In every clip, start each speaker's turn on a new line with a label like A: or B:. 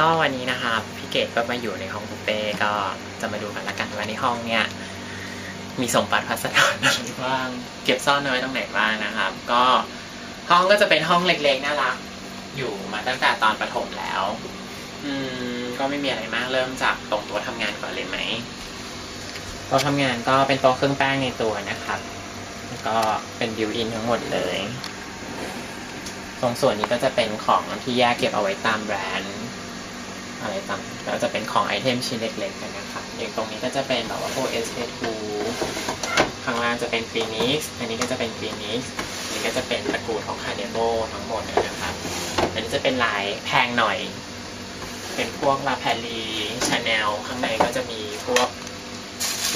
A: ก็วันนี้นะครับพี่เกดก็มาอยู่ในห้องบุฟเฟ่ก็จะมาดูกันละกันว่าในห้องเนี่ยมีสมบัติพัสดุอะไรบ้าง เก็บซ่อนเอาไว้ตรงไหนบ้างนะครับ ก็ห้องก็จะเป็นห้องเล็กๆน่ารักอยู่มาตั้งแต่ตอนประถมแล้ว อืม ก็ไม่มีอะไรมากเริ่มจากตรงตัวทำงานก่อนเลยไหมต๊ะทำงานก็เป็นโต๊ะเครื่องแป้งในตัวนะครับแล้วก็เป็นบิวอินทั้งหมดเลยตรงส่วนนี้ก็จะเป็นของที่แยกเก็บเอาไว้ตามแบรนด์ อะไรต่างก็จะเป็นของไอเทมชิ้นเล็กๆกันนะครับอย่างตรงนี้ก็จะเป็นแบบว่าพวก SK2 ข้างล่างจะเป็นฟีนิสอันนี้ก็จะเป็นฟีนิสอันนี้ก็จะเป็นตระกูลของคาเดโบทั้งหมดเลยนะครับ อันนี้จะเป็นลายแพงหน่อย เป็นพวกลาแพลีชาแนลข้างในก็จะมีพวก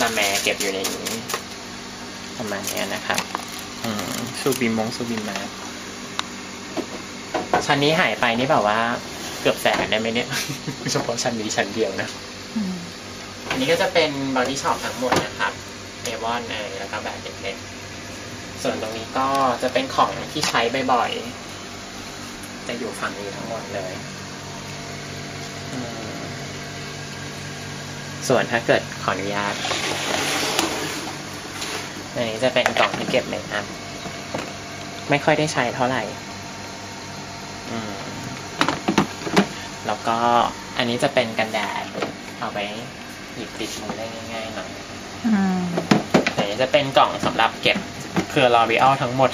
A: ลาแมเก็บอยู่ในนี้ประมาณนี้นะครับซูบิมมงซูบิมาชั้นนี้หายไปนี่แบบว่า เกือบแสนได้ไหมเนี่ยเฉพาะชั้นนี้ชั้นเดียวนะ อันนี้ก็จะเป็นบอดี้ช็อปทั้งหมดนะครับเอวอนเอแล้วก็แบบเล็กๆส่วนตรงนี้ก็จะเป็นของที่ใช้บ่อยๆ จะอยู่ฝั่งนี้ทั้งหมดเลย ส่วนถ้าเกิดขออนุญาต อันนี้จะเป็นกล่องที่เก็บเมคอัพไม่ค่อยได้ใช้เท่าไหร่ อืม แล้วก็อันนี้จะเป็นกันแดดเอาไว้หยิบติดมือได้ง่ายๆหน่อย
B: อืม
A: แต่อันนี้จะเป็นกล่องสำหรับเก็บเครือลอรีอ l ทั้งหมด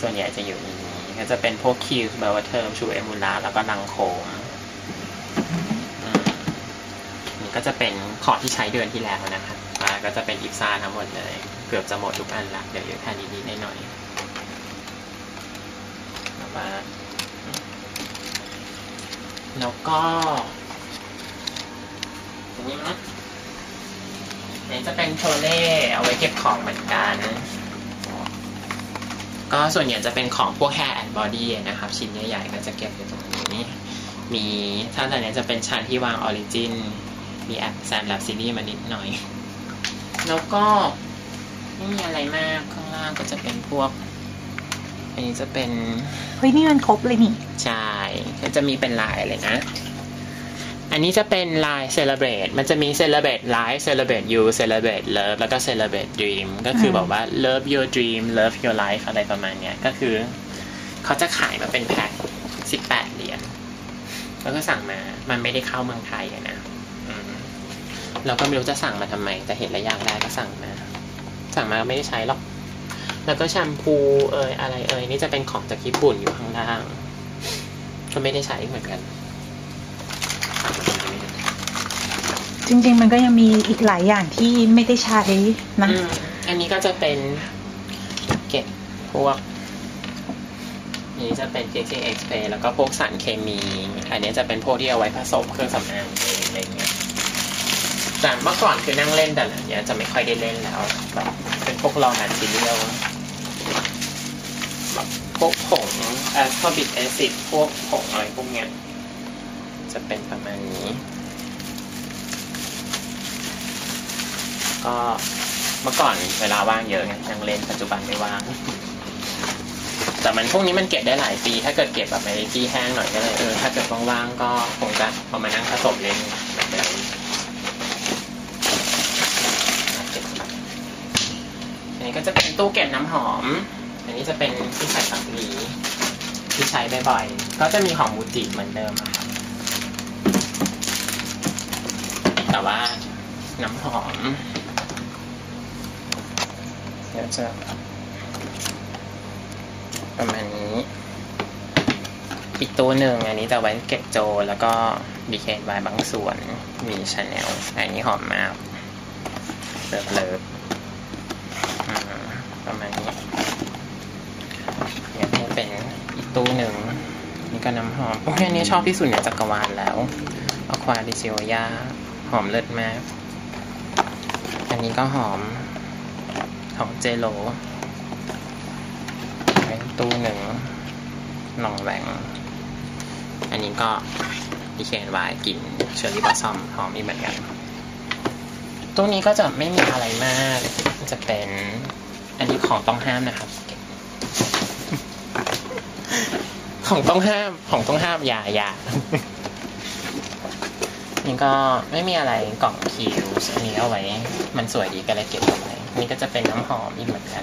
A: ส่วนใหญ่จะอยู่ในนี้ก็จะเป็นพวกคิวแบบว่าเทอมชูเอมูลาแล้วก็ลังโคมอืมนี่ก็จะเป็นของที่ใช้เดือนที่แล้วนะครับอ่าก็จะเป็นอิฟซ่าทั้งหมดเลย เกือบจะหมดทุกอันละ เดี๋ยวเหลือแค่นิดๆหน่อยๆ แล้วก็นนี้นะอันนี้จะเป็นโทเล่เอาไว้เก็บของเหมือนกัน ก็ส่วนใหญ่จะเป็นของพวก hair and body นะครับ ชิ้นใหญ่ๆก็จะเก็บอยู่ตรงนี้ มีถ้าตอนนี้จะเป็นชั้นที่วางออริจินมีแอปแซมแลบซีรีส์มานิดหน่อย แล้วก็ไม่มีอะไรมากข้างล่างก็จะเป็นพวก อันนี้จะเป็น
B: เฮ้ยนี่มันครบเลยนี่
A: ใช่ก็จะมีเป็นลายเลยนะ อันนี้จะเป็นลาย celebrate มันจะมี celebrate life celebrate you celebrate love แล้วก็ celebrate dream ก็คือ
B: ม
A: แบบว่า love your dream love your life อะไรประมาณเนี้ย ก็คือเขาจะขายมาเป็นแพ็ค18เหรียญแล้วก็สั่งมา มันไม่ได้เข้าเมืองไทยอะนะอืมเราก็ไม่รู้จะสั่งมาทำไม แต่เห็นแล้วอยากได้ก็สั่งมา สั่งมาก็ไม่ได้ใช้หรอก แล้วก็แชมพูเอยอะไรเอยนี่จะเป็นของจากญี่ปุ่นอยู่ข้างล่าง ก็ไม่ได้ใช้เหมือนกัน
B: จริง ๆ มันก็ยังมีอีกหลายอย่างที่ไม่ได้ใช้นะ
A: อืมอันนี้ก็จะเป็นเก็บพวกอันนี้จะเป็น JJ X Ray แล้วก็พวกสารเคมี อันนี้จะเป็นพวกที่เอาไว้ผสมเครื่องสำอางเองอะไรเงี้ยแต่เมื่อก่อนคือนั่งเล่นแต่หลังเนี้ยจะไม่ค่อยได้เล่นแล้วแบบเป็นพวกรอมาทีเรียลแบบพ วกผงแอสคอบิกแอซิดพวกผงอะไรพวกเนี้ย จะเป็นประมาณนี้ ก็เมื่อก่อนเวลาว่างเยอะไงนั่งเล่นปัจจุบันไม่ว่าง แต่มันพวกนี้มันเก็บได้หลายปี ถ้าเกิดเก็บแบบในที่แห้งหน่อยก็เลยเออถ้าเกิดว่างๆก็คงจะเอามานั่งผสมเล่นแบบเดิมอันนี้ก็จะเป็นตู้เก็บน้ำหอม อันนี้จะเป็นที่ใส่สำลีที่ใช้บ่อยๆ ก็จะมีของมูจิเหมือนเดิมครับ แต่ว่าน้ำหอม เดี๋ยวจะประมาณนี้ อีกตัวหนึ่งอันนี้จะไว้เก็บโจแล้วก็ดีเคนไวบางส่วน มีชาแนลอันนี้หอมมากเลิฟเลิฟอืมประมาณนี้อยากให้เป็นอีก ตู้หนึ่งนี่ก็น้ำหอมโอ้ยอันนี้ชอบที่สุดในจักรวาลแล้วอควาดิซิโอยาหอมเลิศมาก อันนี้ก็หอมของเจโลเป็นตู้หนึ่งหนองแหวงอันนี้ก็ดีเคนวายกินเชอร์รี่บอสซอมหอมอีกเหมือนกันตู้นี้ก็จะไม่มีอะไรมาก จะเป็นอันนี้ของต้องห้ามนะครับ ของต้องห้ามของต้องห้ามอย่าอย่านี่ก็ไม่มีอะไรกล่องคิวอันนี้เอาไว้ มันสวยดีก็เลยเก็บเอาไว้นี่ก็จะเป็นน้ำหอมอีกเหมือนกัน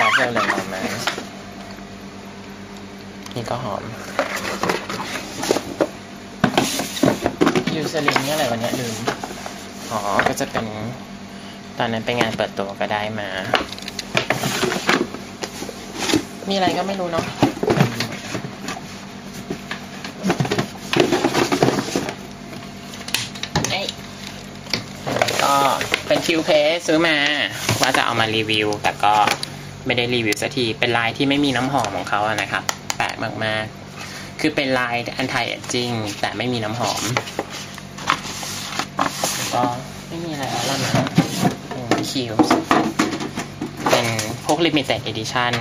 A: ลอเฟลเลยหอมไหมนี่ก็หอมยูเซลินนี่อะไรวันนี้ลืมอ๋อก็จะเป็น ตอนนั้นไปงานเปิดตัวก็ได้มา มีอะไรก็ไม่รู้เนาะเอ้ยก็เป็นคิวเพสซื้อมา ว่าจะเอามารีวิว แต่ก็ไม่ได้รีวิวสักที เป็นลายที่ไม่มีน้ำหอมของเขาอะนะครับ แปลกมากๆ คือเป็นลาย anti aging แต่ไม่มีน้ำหอม ก็ไม่มีอะไรแล้วล่ะนะคิวเป็นพวก limited edition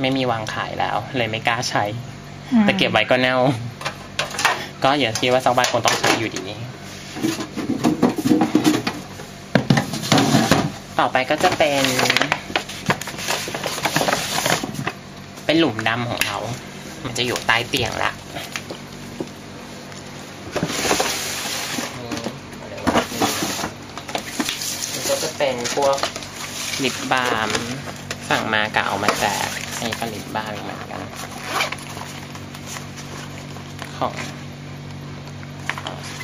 A: ไม่มีวางขายแล้ว เลยไม่กล้าใช้ แต่เก็บไว้ก็เน่า ก็อย่าคิดว่าสักวันคงต้องใช้อยู่ดี ต่อไปก็จะเป็น เป็นหลุมดำของเรามันจะอยู่ใต้เตียงละนี่อะไรวะนี่ก็จะเป็นพวกลิปบาล์มสั่งมากะเอามาแจก อันนี้ก็ลิปบาล์มอีกเหมือนกันของ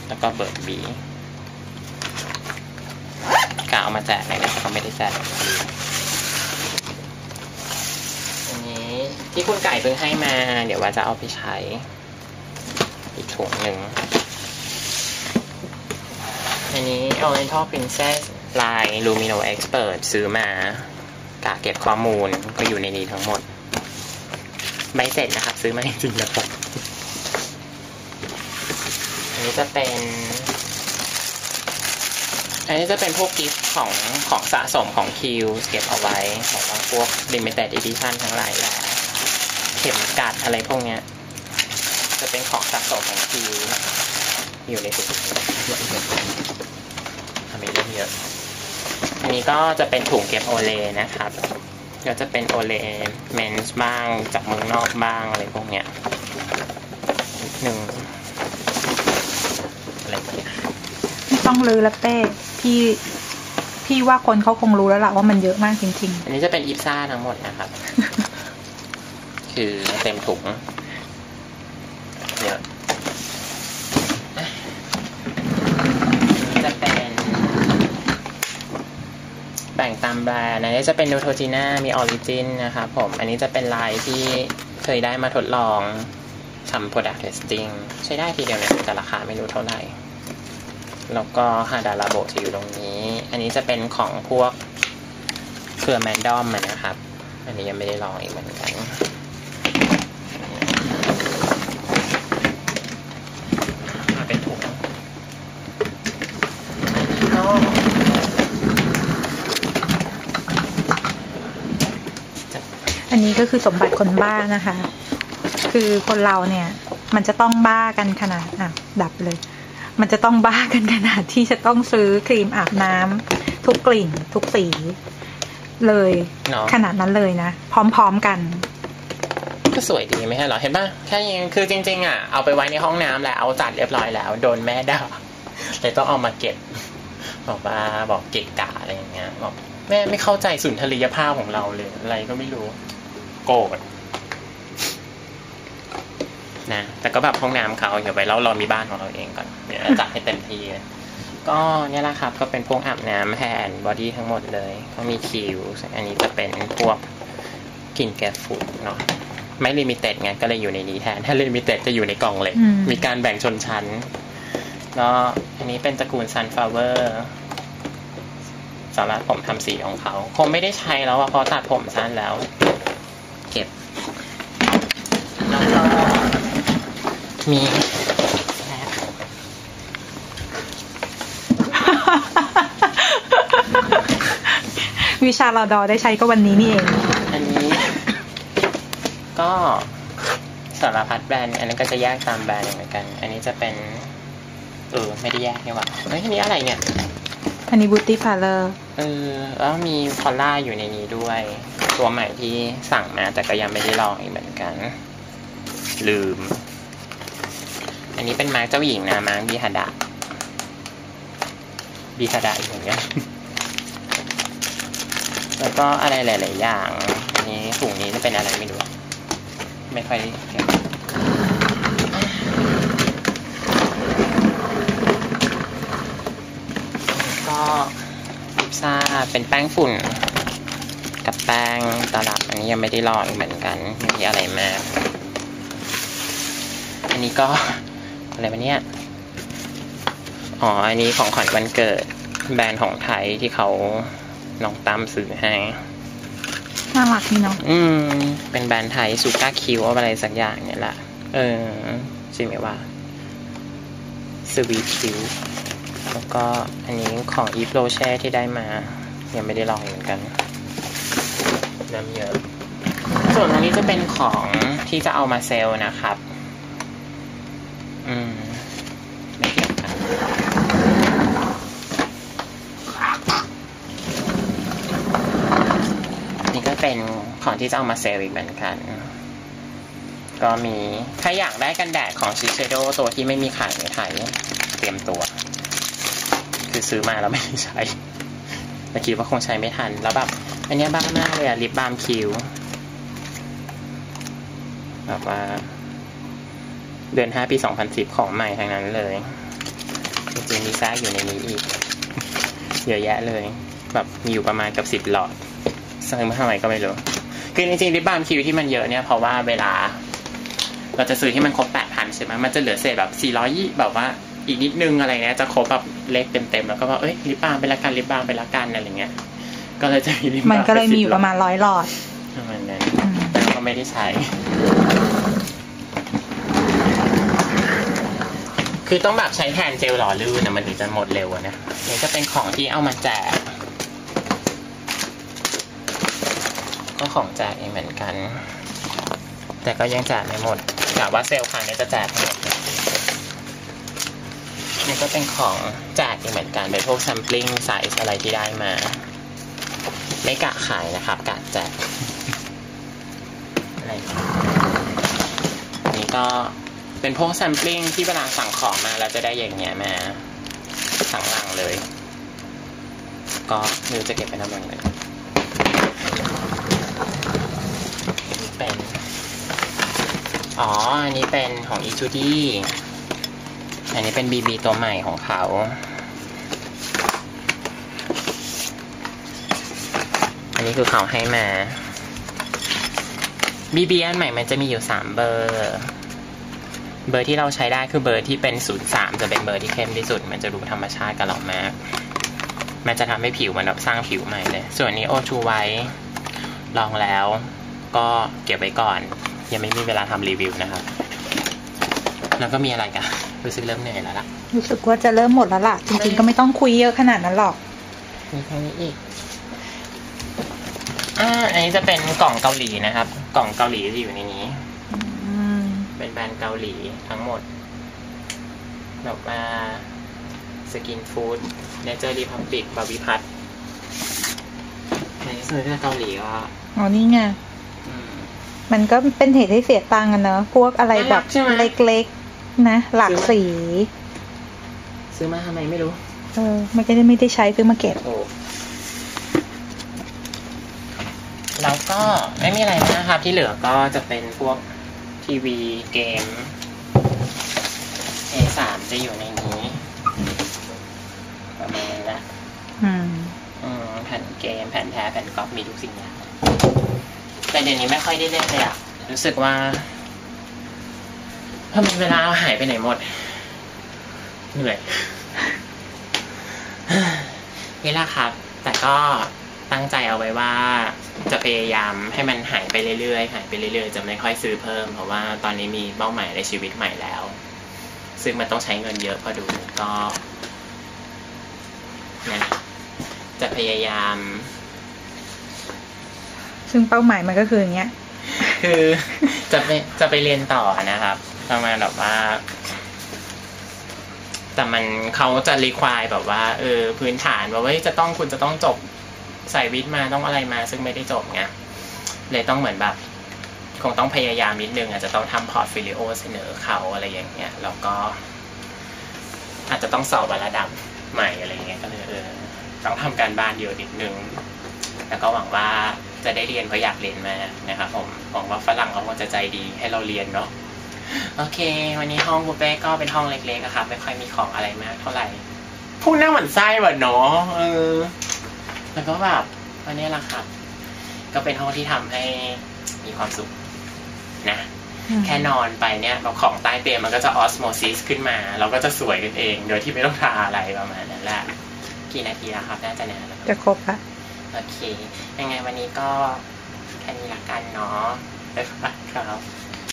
A: แล้วก็เบิร์ดบีกะเอามาแจกเลยนะเขาไม่ได้แจกอันนี้ที่คุณไก่เพิ่งให้มา เดี๋ยวว่าจะเอาไปใช้ อีกถุงหนึ่ง อันนี้ Oriental Princess ลาย Lumino Expert ซื้อมา กะเก็บข้อมูลก็อยู่ในนี้ทั้งหมด ใบเสร็จนะครับ ซื้อมาจริงๆนะครับอันนี้จะเป็น อันนี้จะเป็นพวกกิฟต์ของของสะสมของคิวเก็บเอาไว้ของว่าพวก limited edition ทั้งหลายแหละเข็มกัดอะไรพวกเนี้ย จะเป็นของสะสมของคิวอยู่ในถุงทำไมเรื่องเยอะ อันนี้ก็จะเป็นถุงเก็บโอเลนะครับ ก็จะเป็นโอเลเมนส์บ้างจากเมืองนอกบ้างอะไรพวกเนี้ยนิดหนึ่งอะไรแบบเนี้ย
B: ไม่ต้องลือแล้วเป้พี่พี่ว่าคนเขาคงรู้แล้วล่ะว่ามันเยอะมากจริง
A: อันนี้จะเป็นอีฟซ่าทั้งหมดนะครับ คือเต็มถุงเยอะอันนี้จะเป็น แบรนด์อันนี้จะเป็นนูโทจีน่ามีออริจินนะครับผม อันนี้จะเป็นลายที่เคยได้มาทดลองทำ product testing ใช้ได้ทีเดียวนะแต่ราคาไม่รู้เท่าไหร่ แล้วก็ฮาดาราโบจะอยู่ตรงนี้ อันนี้จะเป็นของพวกเครือแมนดอมนะครับ อันนี้ยังไม่ได้ลองอีกเหมือนกัน มาเป็นถุงอันนี้ก็
B: ๆ อันนี้ ก็คือสมบัติคนบ้านะคะ คือคนเราเนี่ย มันจะต้องบ้ากันขนาดอะดับเลย มันจะต้องบ้ากันขนาดที่จะต้องซื้อครีมอาบน้ำทุกกลิ่น ทุกสี เลย
A: เนาะ
B: ขนาดนั้นเลยนะ พร้อมๆกัน
A: ก็สวยดีไม่ใช่เหรอ เห็นป่ะ แค่ยังคือจริง ๆ อะ เอาไปไว้ในห้องน้ำแล้วเอาจัดเรียบร้อยแล้ว โดนแม่ด่าเลยต้องเอามาเก็บ บอกว่าบอกเกะกะอะไรอย่างเงี้ยบอกแม่ไม่เข้าใจสุนทรียภาพของเราเลย อะไรก็ไม่รู้ โกรธนะแต่ก็แบบห้องน้ำเขาเดี๋ยวไปแล้วเรามีบ้านของเราเองก่อนเดี๋ยวจัดให้เต็มที่เลยก็เนี่ยแหละครับก็เป็นพวกอาบน้ำแฮนด์บอดี้ทั้งหมดเลยก็มีคิวอันนี้จะเป็นพวกกลิ่นแก้ฝุ่นเนาะไม่ลิมิเต็ดไงก็เลยอยู่ในนี้แทน ถ้าลิมิเต็ดจะอยู่ในกล่องเลย
B: อืม
A: มีการแบ่งชนชั้นแล้วอันนี้เป็นตระกูล sunflower สำหรับผมทำสีของเขา คงไม่ได้ใช้แล้วอะเพราะตัดผมสั้นแล้ว เก็บ แล้วก็ มีแอป
B: วิชาลอดอได้ใช้ก็วันนี้นี่เอง
A: อันนี้ ก็สารพัดแบรนด์ อันนั้นก็จะแยกตามแบรนด์เหมือนกัน อันนี้จะเป็น เออ ไม่ได้แยกนี่หว่าเฮ้ยอันนี้อะไรเนี่ย
B: อันนี้บูตี้พาร์เลอร์
A: เออ แล้วมีพอลล่าอยู่ในนี้ด้วย ตัวใหม่ที่สั่งมาแต่ก็ยังไม่ได้ลองอีกเหมือนกัน ลืม อันนี้เป็นมาร์กเจ้าหญิงนะมาร์กบีฮาดะบีฮาดะอีกเหมือนกันแล้วก็อะไรหลาย ๆ อย่าง อันนี้ถุงนี้จะเป็นอะไรไม่รู้ ไม่ค่อยได้เก็บก็พิซซ่าเป็นแป้งฝุ่น กับแป้งตลับ อันนี้ยังไม่ได้ลองอีกเหมือนกันม่มีอะไรมาก อันนี้ก็ อะไรวะเนี่ยอ๋อ อันนี้ของขวัญวันเกิดแบรนด์ของไทยที่เขาน้องตั้มซื้อให้
B: น่ารักนี่เนาะ
A: อืม เป็นแบรนด์ไทยซูก้าคิวอะไรสักอย่างเนี่ยแหละ เออชื่อไม่ว่าสวีทคิวแล้วก็อันนี้ของอีฟโรเช่ที่ได้มา ยังไม่ได้ลองเหมือนกัน น้ำเยอะ ส่วนตรงนี้จะเป็นของที่จะเอามาเซลล์นะครับ อืมไม่เกี่ยวกันนี่ก็เป็นของที่จะเอามาเซลล์อีกเหมือนกัน ก็มีถ้าอยากได้กันแดดของชิเชโดตัวที่ไม่มีขายในไทยเตรียมตัว คือซื้อมาแล้วไม่ได้ใช้แต่คิดว่าคงใช้ไม่ทัน แล้วแบบอันนี้บ้ามากเลยอะลิปบาล์มคิวแบบว่า เดือนห้าปีสองพันสิบของใหม่ทั้งนั้นเลย จริงๆมีแทรกอยู่ในนี้อีก เยอะแยะเลย แบบมีอยู่ประมาณกับสิบหลอดซื้อมาเท่าไหร่ก็ไม่รู้ คือจริงๆลิปบาล์มคิวที่มันเยอะเนี่ยเพราะว่าเวลา เราจะซื้อที่มันครบแปดพันใช่ไหมมันจะเหลือเศษแบบสี่ร้อยยี่แบบว่าอีกนิดนึงอะไรเงี้ยจะครบแบบเลขเต็มๆแล้วก็ว่าเอ้ยลิปบาล์มไปละกันลิปบาล์มไปละกันอะไรเงี้ย ก็เลยจะมีลิปบาล์ม
B: มันก็เลยมีอยู่ประมาณร้อยหลอด
A: ประมาณนั้น
B: อืม
A: แต่ก็ไม่ได้ใช้ คือต้องแบบใช้แทนเจลหล่อลื่นนะมันถึงจะหมดเร็วนะนี่ก็เป็นของที่เอามาแจก ก็ของแจกเองเหมือนกัน แต่ก็ยังแจกไม่หมดกะว่าเซลล์ครั้งนี้จะแจกหมดนี่ก็เป็นของแจกอีกเหมือนกันเป็นพวกแซมปลิ้งไซส์อะไรที่ได้มา ไม่กะขายนะครับกะแจกอะไรนนี้ก็ เป็นพวกแซมปลิ้งที่เวลาสั่งของมาแล้วจะได้อย่างเงี้ยมาทั้งลังเลย ก็ไม่รู้จะเก็บไปทำอะไรอันนี้เป็น อ๋อ อันนี้เป็นของอีจูดี้อันนี้เป็นบีบีตัวใหม่ของเขาอันนี้คือเขาให้มาบีบีอันใหม่มันจะมีอยู่สามเบอร์ เบอร์ที่เราใช้ได้คือเบอร์ที่เป็นศูนย์สามจะเป็นเบอร์ที่เข้มที่สุด มันจะดูธรรมชาติกับเรามาก มันจะทำให้ผิวมันแบบสร้างผิวใหม่เลย ส่วนนี้โอชูไว้ลองแล้ว ก็เก็บไว้ก่อน ยังไม่มีเวลาทำรีวิวนะครับ แล้วก็มีอะไรกันรู้สึกเริ่มเหนื่อยแล้วล่ะ
B: รู้สึกว่าจะเริ่มหมดแล้วล่ะ จริงๆก็ไม่ต้องคุยเยอะขนาดนั้นหรอก
A: มีแค่นี้อีกอ่าอันนี้จะเป็นกล่องเกาหลีนะครับ กล่องเกาหลีที่อยู่ในนี้
B: อืม
A: เป็น แบรนด์เกาหลีทั้งหมดแบบว่าสกินฟู้ดเนเจอร์รีพับบิกบาวิพัทในส่วนที่เกาหลีก็
B: อ๋อนี่ไง
A: อืม
B: มันก็เป็นเหตุให้เสียตังค์กันเนอะพวกอะไรแบบ
A: น่ารักใช่ไหม
B: เล็กๆ นะ หลากสี
A: ซื้อมาทำไมไม่รู้
B: เออไม่ได้ไม่ได้ใช้ซื้อมาเก็บ
A: โอ้แล้วก็ไม่มีอะไรมากครับที่เหลือก็จะเป็นพวก ทีวีเกม A3 จะอยู่ในนี้ ประมาณนี้แหละ
B: อืม
A: อืมแผ่นเกม แผ่นแท้แผ่นก๊อปมีทุกสิ่งอย่างแต่เดี๋ยวนี้ไม่ค่อยได้เล่นเลยอะรู้สึกว่าทำไมเวลาหายไปไหนหมด เหนื่อยนี่แหละครับ แต่ก็ตั้งใจเอาไว้ว่า จะพยายามให้มันหายไปเรื่อยๆ หายไปเรื่อยๆ จะไม่ค่อยซื้อเพิ่ม เพราะว่าตอนนี้มีเป้าหมายในชีวิตใหม่แล้ว ซึ่งมันต้องใช้เงินเยอะพอดูก็นะจะพยายาม
B: ซึ่งเป้าหมายมันก็คืออย่างเงี้ย
A: คือจะไปจะไปเรียนต่อนะครับประมาณแบบว่า แต่มันเขาจะรีควายแบบว่า เออ พื้นฐานว่าเฮ้ยจะต้องคุณจะต้องจบ ใส่วิทย์มาต้องอะไรมา ซึ่งไม่ได้จบไงเลยต้องเหมือนแบบคงต้องพยายามนิดนึง อาจจะต้องทำพอร์ตฟิลิโอเสนอเขาอะไรอย่างเงี้ยแล้วก็ อาจจะต้องสอบระดับใหม่อะไรเงี้ยก็เลยเออต้องทำการบ้านเยอะนิดนึงแล้วก็หวังว่าจะได้เรียนเพราะอยากเรียนมานะครับผมหวังว่าฝรั่งเขาคงจะใจดีให้เราเรียนเนาะโอเค วันนี้ห้องบุฟเป้ก็เป็นห้องเล็กๆนะครับไม่ค่อยมีของอะไรมากเท่าไหร่พูดหน้าหมันไส้ว่ะเนาะเออ แล้วก็แบบวันนี้แหละครับ ก็เป็นห้องที่ทำให้มีความสุขนะ แค่นอนไปเนี่ยเราของใต้เตียงมันก็จะออสโมซิสขึ้นมา เราก็จะสวยกันเอง โดยที่ไม่ต้องทาอะไรประมาณนั้นแหละกี่นาทีแล้วครับ น่าจะนานแล้ว
B: จะครบละ
A: โอเค ยังไงวันนี้ก็แค่นี้ละกันเนาะบ๊ายบายครับ